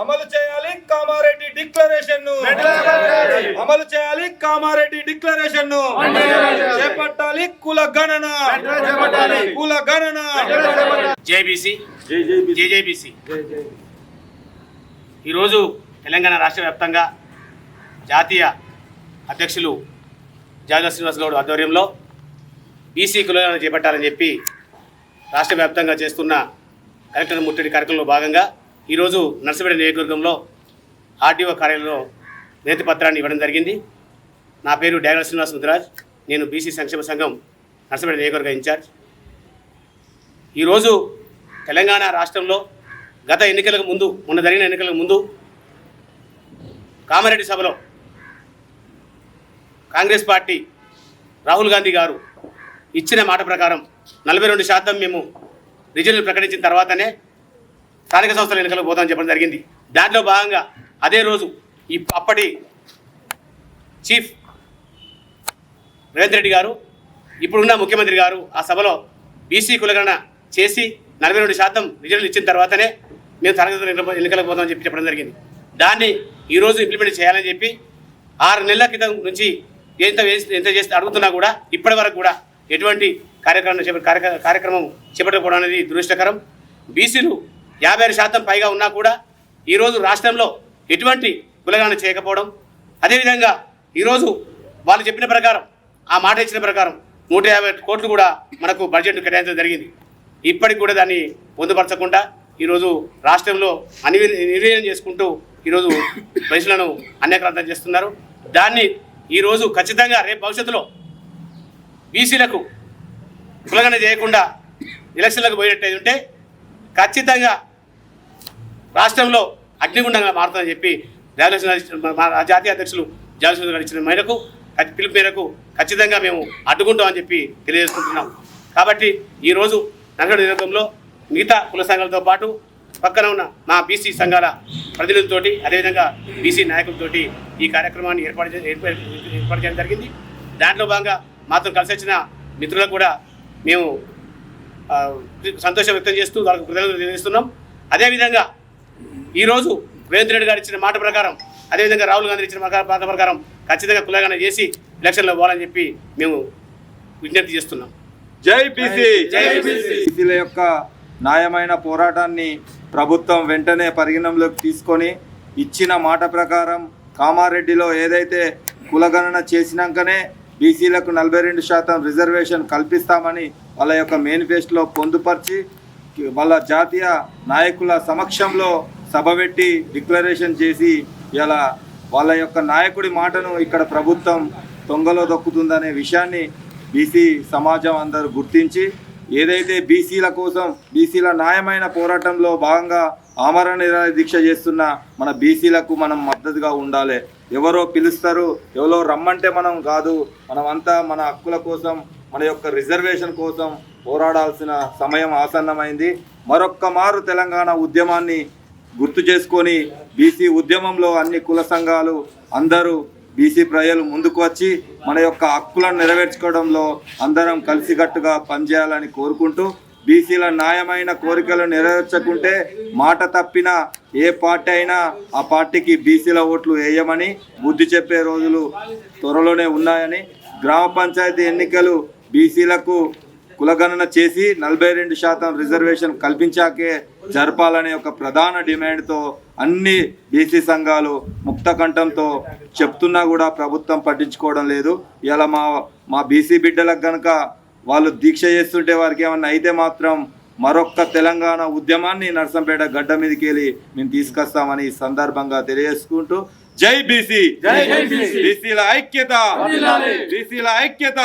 అమలు చేయాలి కామారెడ్డి డిక్లరేషన్ను అమలు చేయాలి కామారెడ్డి డిక్లరేషన్ను చేపట్టాలి కుల గణన. కుల గణన. జేబీసీ జేజేబీసీ ఈరోజు తెలంగాణ రాష్ట్ర వ్యాప్తంగా జాతీయ అధ్యక్షులు జాదవ్ శ్రీనివాస్ గౌడ్ ఆధ్వర్యంలో బీసీ కులాలను చేపట్టాలని చెప్పి రాష్ట్ర వ్యాప్తంగా చేస్తున్న కలెక్టర్ ముట్టడి కార్యక్రమంలో భాగంగా ఈరోజు నర్సపేట నియోజకవర్గంలో ఆర్డీఓ కార్యాలయంలో వినతి పత్రాన్ని ఇవ్వడం జరిగింది. నా పేరు డ్యాగల్ శ్రీనివాస్ ముద్రాజ్. నేను బీసీ సంక్షేమ సంఘం నర్సపేట నియోజకవర్గ ఇన్ఛార్జ్. ఈరోజు తెలంగాణ రాష్ట్రంలో గత ఎన్నికలకు ముందు మొన్న జరిగిన ఎన్నికలకు ముందు కామారెడ్డి సభలో కాంగ్రెస్ పార్టీ రాహుల్ గాంధీ గారు ఇచ్చిన మాట ప్రకారం నలభై రెండు శాతం మేము రిజల్ట్ ప్రకటించిన తర్వాతనే స్థానిక సంస్థల ఎన్నికలకు పోతామని చెప్పడం జరిగింది. దాంట్లో భాగంగా అదే రోజు ఈ అప్పటి చీఫ్ రేవంత్ రెడ్డి గారు ఇప్పుడున్న ముఖ్యమంత్రి గారు ఆ సభలో బీసీ కులగణన చేసి నలభై రెండు శాతం రిజల్ట్ ఇచ్చిన తర్వాతనే మేము తరగతి ఎన్నికలకు పోదామని చెప్పి చెప్పడం జరిగింది. దాన్ని ఈరోజు ఇంప్లిమెంట్ చేయాలని చెప్పి ఆరు నెలల క్రితం నుంచి ఎంత ఎంత చేస్తే అడుగుతున్నా కూడా ఇప్పటి వరకు కూడా ఎటువంటి కార్యక్రమం చేప కార్యక్రమం చేపట్టకపోవడం అనేది దురదృష్టకరం. బీసీలు యాభై ఆరు శాతం పైగా ఉన్నా కూడా ఈరోజు రాష్ట్రంలో ఎటువంటి కులగణన చేయకపోవడం. అదేవిధంగా ఈరోజు వాళ్ళు చెప్పిన ప్రకారం ఆ మాట ఇచ్చిన ప్రకారం నూట యాభై కోట్లు కూడా మనకు బడ్జెట్ కేటాయించడం జరిగింది. ఇప్పటికి కూడా దాన్ని పొందుపరచకుండా ఈరోజు రాష్ట్రంలో అనివీ నిర్వీర్యం చేసుకుంటూ ఈరోజు ప్రజలను అన్యక్రాంతం చేస్తున్నారు. దాన్ని ఈరోజు ఖచ్చితంగా రేపు భవిష్యత్తులో బీసీలకు కులగన చేయకుండా ఎలక్షన్లకు పోయినట్టయితే ఉంటే ఖచ్చితంగా రాష్ట్రంలో అగ్నిగుండంగా మారుతుందని చెప్పి దేవలక్ష్మి మా జాతీయ అధ్యక్షులు జగన్ గారు ఇచ్చిన మేరకు పిలుపు మేరకు ఖచ్చితంగా మేము అడ్డుకుంటామని చెప్పి తెలియజేసుకుంటున్నాం. కాబట్టి ఈరోజు నగర నియోజకంలో మిగతా కుల సంఘాలతో పాటు పక్కన ఉన్న మా బీసీ సంఘాల ప్రతినిధులతోటి అదేవిధంగా బీసీ నాయకులతోటి ఈ కార్యక్రమాన్ని ఏర్పాటు చే- ఏర్పాటు ఏర్పాటు చేయడం జరిగింది. దాంట్లో భాగంగా మాతో కలిసి వచ్చిన మిత్రులకు కూడా మేము ఆ, సంతోషం వ్యక్తం చేస్తూ వాళ్ళకు కృతజ్ఞతలు తెలియజేస్తున్నాం. అదేవిధంగా ఈరోజు రేవంత్ రెడ్డి గారు ఇచ్చిన మాట ప్రకారం అదేవిధంగా రాహుల్ గాంధీ ఇచ్చిన మాట ప్రకారం ఖచ్చితంగా కులగాన చేసి ఎలక్షన్లో పోవాలని చెప్పి మేము విజ్ఞప్తి చేస్తున్నాం. జై బీసీ! జై. బీసీల యొక్క న్యాయమైన పోరాటాన్ని ప్రభుత్వం వెంటనే పరిగణనలోకి తీసుకొని ఇచ్చిన మాట ప్రకారం కామారెడ్డిలో ఏదైతే కులగణన చేసినాకనే బీసీలకు నలభై రెండు శాతం రిజర్వేషన్ కల్పిస్తామని వాళ్ళ యొక్క మేనిఫెస్టోలో పొందుపరిచి వాళ్ళ జాతీయ నాయకుల సమక్షంలో సభ పెట్టి డిక్లరేషన్ చేసి ఇలా వాళ్ళ యొక్క నాయకుడి మాటను ఇక్కడ ప్రభుత్వం తొంగలో దొక్కుతుందనే విషయాన్ని బీసీ సమాజం అందరూ గుర్తించి ఏదైతే బీసీల కోసం బీసీల న్యాయమైన పోరాటంలో భాగంగా ఆమరణ నిరాహార దీక్ష చేస్తున్న మన బీసీలకు మనం మద్దతుగా ఉండాలి. ఎవరో పిలుస్తారు ఎవరో రమ్మంటే మనం కాదు. మనమంతా మన హక్కుల కోసం మన యొక్క రిజర్వేషన్ కోసం పోరాడాల్సిన సమయం ఆసన్నమైంది. మరొక్క మారు తెలంగాణ ఉద్యమాన్ని గుర్తు చేసుకొని బీసీ ఉద్యమంలో అన్ని కుల సంఘాలు అందరూ బీసీ ప్రజలు ముందుకు వచ్చి మన యొక్క హక్కులను నెరవేర్చుకోవడంలో అందరం కలిసికట్టుగా పనిచేయాలని కోరుకుంటూ బీసీల న్యాయమైన కోరికలు నెరవేర్చకుంటే మాట తప్పిన ఏ పార్టీ అయినా ఆ పార్టీకి బీసీల ఓట్లు వేయమని బుద్ధి చెప్పే రోజులు త్వరలోనే ఉన్నాయని గ్రామ పంచాయతీ ఎన్నికలు బీసీలకు కులగణన చేసి నలభై రెండు శాతం రిజర్వేషన్ కల్పించాకే జరపాలనే ఒక ప్రధాన డిమాండ్తో అన్ని బీసీ సంఘాలు ముక్త కంఠంతో చెప్తున్నా కూడా ప్రభుత్వం పట్టించుకోవడం లేదు. ఇలా మా మా బీసీ బిడ్డలకు కనుక వాళ్ళు దీక్ష చేస్తుంటే వారికి ఏమన్నా అయితే మాత్రం మరొక్క తెలంగాణ ఉద్యమాన్ని నర్సంపేట గడ్డ మీదకి వెళ్ళి మేము తీసుకొస్తామని ఈ సందర్భంగా తెలియజేసుకుంటూ జై బీసీ. జై బీసీ. బీసీల ఐక్యత. బీసీల ఐక్యత.